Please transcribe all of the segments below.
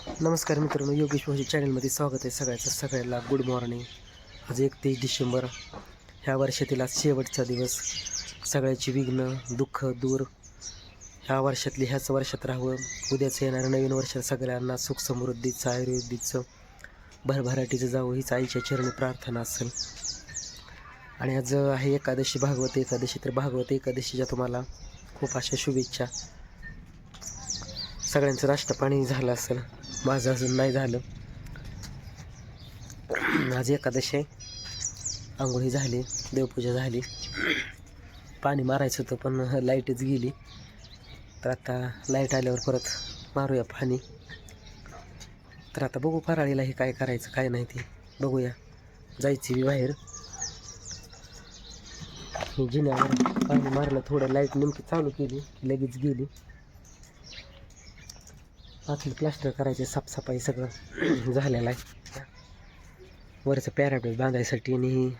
नमस्कार मित्रांनो योगेश भाऊजी चॅनलमध्ये स्वागत आहे सगळ्याचं. सगळ्याला गुड मॉर्निंग आज एकतीस डिसेंबर ह्या वर्षातील आज शेवटचा दिवस. सगळ्याची विघ्न दुःख दूर. ह्या वर्षातली ह्याच वर्षात राहावं. उद्याचं येणारं नवीन वर्षात सगळ्यांना सुख समृद्धीचं आयुर्वेदीचं भरभराटीचं जावं हीच आईच्या चरणी प्रार्थना असेल. आणि आज आहे एकादशी भागवत एकादशी तर भागवत एकादशीच्या तुम्हाला खूप अशा शुभेच्छा. सगळ्यांचं राष्ट्रपाणी झालं असेल. माझं अजून नाही झालं. आज एकादशी आहे. आंघोळी झाली देवपूजा झाली. पाणी मारायचं होतं पण लाईटच गेली. तर आता लाइट आल्यावर परत मारूया पाणी. तर आता बघू फराळीला हे काय करायचं काय नाही ते. बघूया. जायची बी बाहेर. जिन्यावर पाणी मारलं थोडं लाइट नेमकी चालू केली लगेच गेली. आतलं प्लास्टर करायचे साफसफाई सगळं झालेलं आहे. वरचं पॅरापीट बांधायसाठी आणि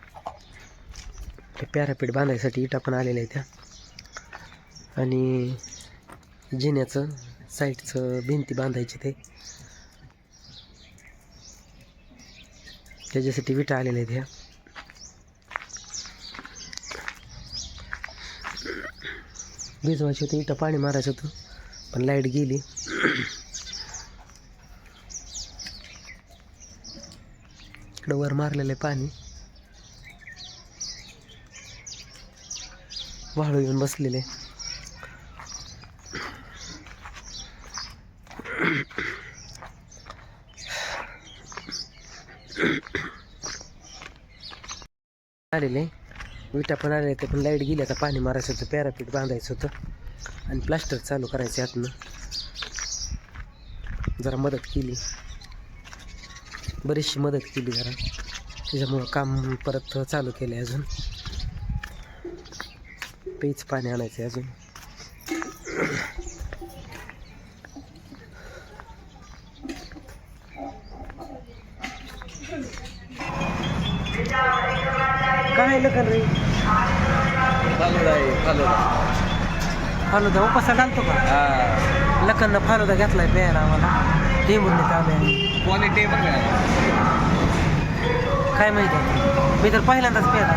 ते पॅरापीट बांधायसाठी इटा पण आलेल्या आहेत त्या. आणि जिन्याचं साईडचं भिंती बांधायची ते. त्याच्यासाठी विटा आलेल्या आहेत ह्या. भिजवायची होती इथं पाणी मारायचं होतं पण लाइट गेली. इकडं वर मारलेलं आहे पाणी. वाळू येऊन बसलेले. आलेले. विटा पण आले ते पण लाइट गेली. आता पाणी मारायचं होतं. पॅरापीट बांधायचं होतं. आणि प्लास्टर चालू करायचं आतनं. जरा मदत केली. बरीचशी मदत केली जरा. त्याच्यामुळं काम परत चालू केलं आहे अजून. पेच पाणी आणायचं आहे अजून. काय लग्न रे? फालुदा आहे फालुदा. फालुदा उपासा घालतो का? हा. लखननं फालुदा घेतलाय प्यायला आम्हाला. ते म्हणले आले क्वालिटी पण काय माहिती आता? मी तर पहिल्यांदाच प्यायला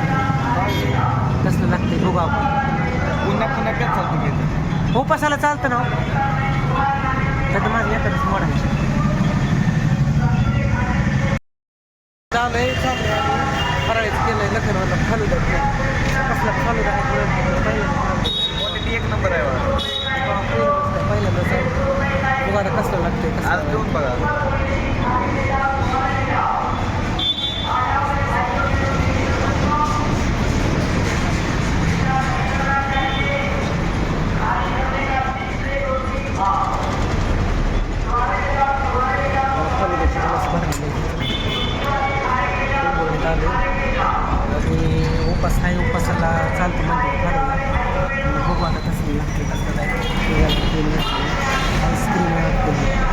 कसलं लागतंय बघू आपण. पुन्हा पुन्हा पेच चालतो मी उपासाला चालतं ना. तर माझं चाललंय फराळीचं केलंय लखनवाला फालुदा केलं कसला फालुदा आहे क्वालिटी एक नंबर आहे. पहिल्यांदाच आहे. बघू कसलं लागतंय कसं आज देऊन बघा. उपास आहे उपासाला चालतो म्हणते फालुदा आणि बघू आता कसं लागते कसं नाही आईस्क्रीम.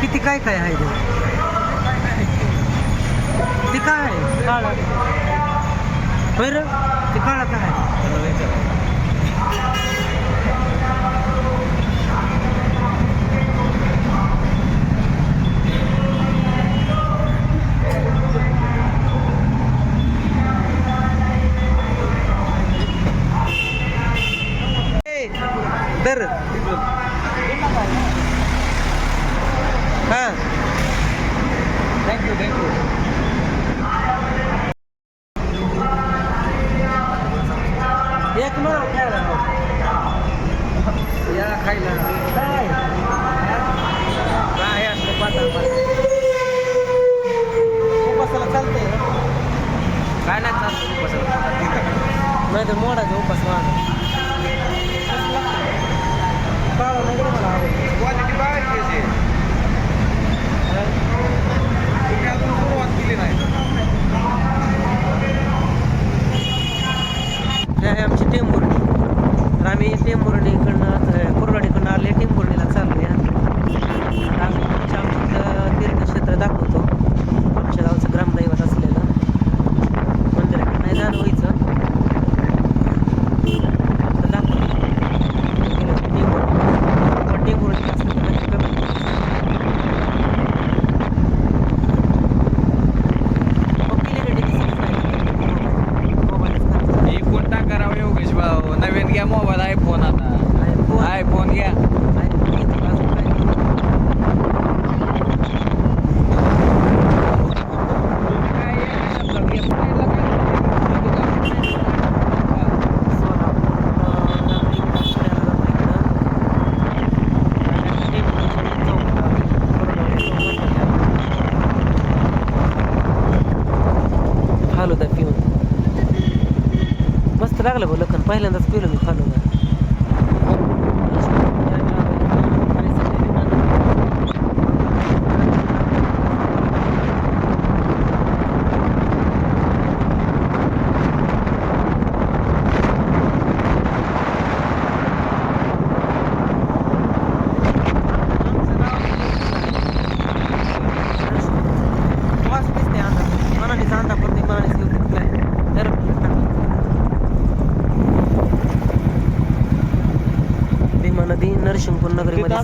किती काय काय आहे ते? काय आहे? काळा. बरं? ते काळा काय आहे? त्याला विचारा. ए, दर हा थँक्यू थँक्यू एक मिनिट खायला या खायला काय काय असलं पातळ पातळ उपासाला चालतंय ना? काय नाही चालतं बसायला. नाही तर मोडाचा उपास माझा काळा नाही रे मला आवडत. क्वालिटी बघायची याची. तुम्ही अजून सुरुवात केली नाही हे। आहे आमची टेंभुर्णी तर आम्ही टेंभुर्णीकडनं कुरवाडीकडनं आले टेंभुर्णीला चाललो या आम्ही आमच्या आमच्या तीर्थक्षेत्र दाखवतो आमच्या गावचं ग्रामदैवत असलेलं मंदिराकडे नाही जाणं व्हायचं तर दाखवतो टेंभुर्णी टेंभुर्णी असलं तर नक्की कमेंट मोबाईलच हे कोण टाकारावं योगेश भाऊ नवीन घ्या मोबाईल आयफोन आता आयफोन घ्या काय शब्दात घेत नाही फालुदा पिऊन मस्त लागलं लखन. पहिल्यांदाच पिलो मी फालुदा.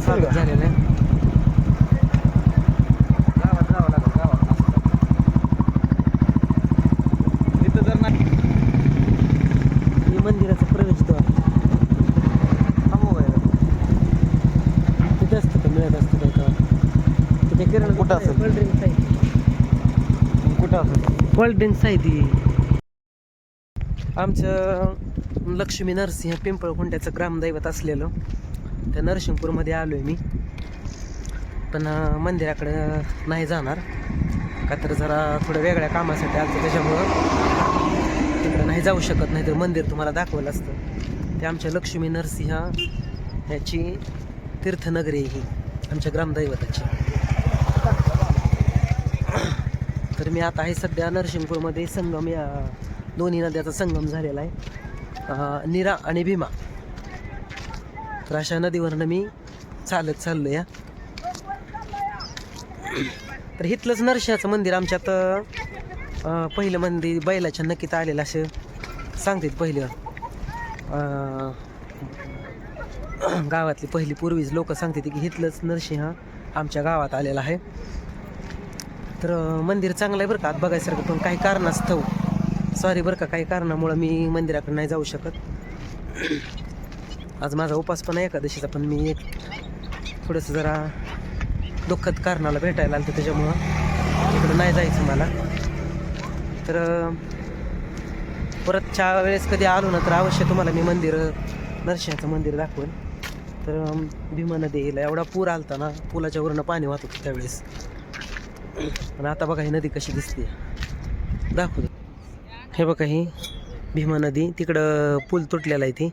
का? झालेलं आहे. हे मंदिराचं प्रवेशद्वार. तिथे असतं का मिळत असतं काय का. तिथे किराणा कुठं असेल? आहे कुठं आहे. ती आमचं लक्ष्मी नरसिंह पिंपळखुंट्याचं ग्रामदैवत असलेलं. त्या नरसिंहपूरमध्ये आलो आहे मी. पण मंदिराकडं नाही जाणार. का तर जरा थोडं वेगळ्या कामासाठी आलं त्याच्यामुळं तिकडं नाही जाऊ शकत नाही तर मंदिर तुम्हाला दाखवलं असतं. ते आमच्या लक्ष्मी नरसिंह याची तीर्थनगरी आहे ही आमच्या ग्रामदैवताची. तर मी आता आहे सध्या नरसिंहपूरमध्ये संगम या दोन्ही नद्याचा संगम झालेला आहे. निरा नीरा आणि भीमा. तर अशा नदीवरनं मी चालत चाललो या तर इथलंच नरशाचं मंदिर आमच्यात पहिलं मंदिर बैलाच्या नक्कीत आलेलं असं सांगतात पहिलं. गावातली पहिली पूर्वीच लोक सांगतात की इथलंच नरसिंह आमच्या गावात आलेला आहे. तर मंदिर चांगलं आहे बरं का बघायसारखं पण काही कारणास्तव. सॉरी बरं का काही कारणामुळं मी मंदिराकडे नाही जाऊ शकत. आज माझा उपास पण आहे एकादशीचा पण मी एक थोडंसं जरा दुःखद कारणाला भेटायला आलं त्याच्यामुळं. इकडं नाही जायचं मला. तर परतच्या वेळेस कधी आलो ना तर अवश्य तुम्हाला मी मंदिर नरसिंहाचं मंदिर दाखवेन. तर अं, भीमा नदीला एवढा पूर आलता ना पुलाच्या वरनं पाणी वाहत होतं त्यावेळेस. आणि आता बघा ही नदी कशी दिसते. दाखवतो. हे बघा ही भीमा नदी. तिकडं पूल तुटलेला आहे ती.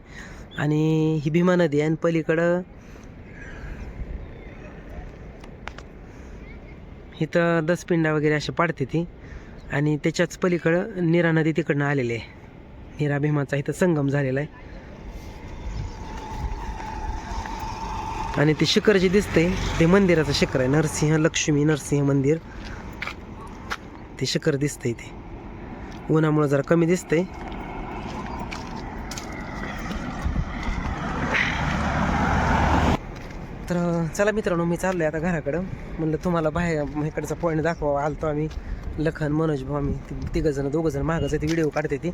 आणि ही भीमा नदी आहे आणि पलीकडं इथं दसपिंडा वगैरे असे पाडते ती. आणि त्याच्याच पलीकडं नीरा नदी तिकडनं आलेली आहे. नीरा भीमाचा इथं संगम झालेला आहे. आणि ते शिखर जे दिसते ते मंदिराचं शिखर आहे. नरसिंह लक्ष्मी नरसिंह मंदिर. ते शिखर दिसतंय ते. उन्हामुळे जरा कमी दिसतंय तर चला मित्रांनो मी चाललोय आता घराकडं. म्हणलं तुम्हाला बाहेर इकडचा पॉईंट दाखवा आलतो आम्ही लखन मनोज भाऊ आम्ही तिघ जण दोघं जण मागं जाते व्हिडिओ काढते ती.